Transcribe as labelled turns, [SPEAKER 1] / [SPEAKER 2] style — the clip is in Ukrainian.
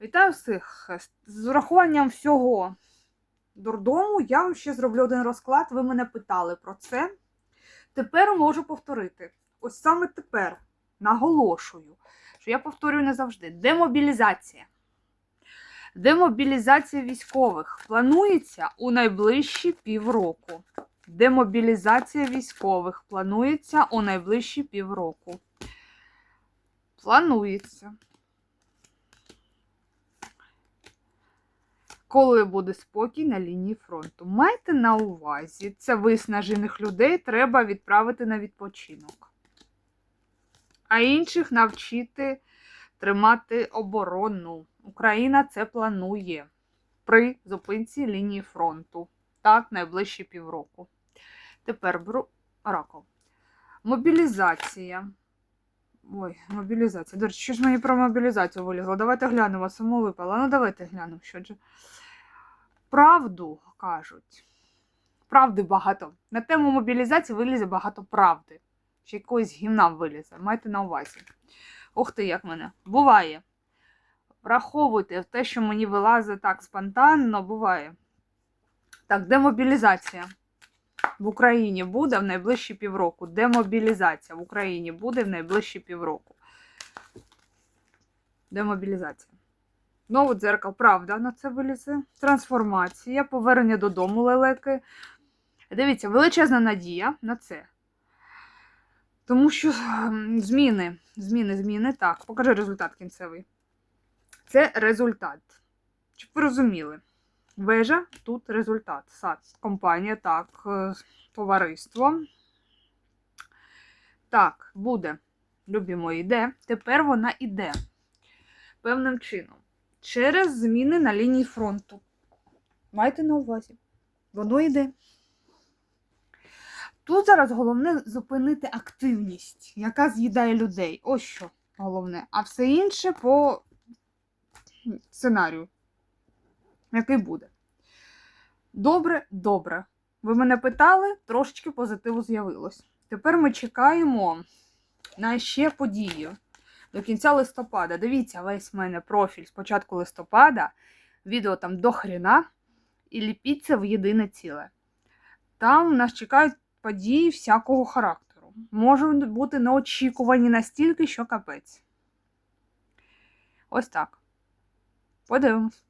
[SPEAKER 1] Вітаю всіх! З урахуванням всього дурдому я ще зроблю один розклад. Ви мене питали про це. Тепер можу повторити. Ось саме тепер наголошую, що я повторюю не завжди. Демобілізація. Демобілізація військових планується у найближчі півроку. Демобілізація військових планується у найближчі півроку. Планується. Коли буде спокій на лінії фронту. Майте на увазі, це виснажених людей треба відправити на відпочинок. А інших навчити тримати оборону. Україна це планує при зупинці лінії фронту. Так, найближчі півроку. Тепер беру раков. Мобілізація. Ой, мобілізація. До речі, що ж мені про мобілізацію вилізло? Давайте глянемо, само випало. Ну, давайте глянемо, що ж. Правду кажуть. Правди багато. На тему мобілізації вилізе багато правди. Чи якоїсь гімна вилізе. Майте на увазі. Ух ти, як мене. Буває. Враховуйте те, що мені вилазить так спонтанно, буває. Так, демобілізація в Україні буде в найближчі півроку. Демобілізація в Україні буде в найближчі півроку. Демобілізація. Знову дзеркал, правда, на це вилізе. Трансформація, повернення додому лелеки. Дивіться, величезна надія на це. Тому що зміни, зміни, зміни. Так, покажи результат кінцевий. Це результат. Щоб ви розуміли, вежа тут результат. Сад, компанія, так, е, товариство. Так, буде. Любі йде. Тепер вона йде певним чином. Через зміни на лінії фронту. Майте на увазі. Воно йде. Тут зараз головне зупинити активність, яка з'їдає людей. Ось що головне. А все інше по сценарію, який буде. Добре, добре. Ви мене питали, трошечки позитиву з'явилось. Тепер ми чекаємо на ще подію до кінця листопада. Дивіться весь в мене профіль з початку листопада. Відео там до хрена. І ліпіться в єдине ціле. Там нас чекають події всякого характеру. Можуть бути неочікувані настільки, що капець. Ось так. Подивимось.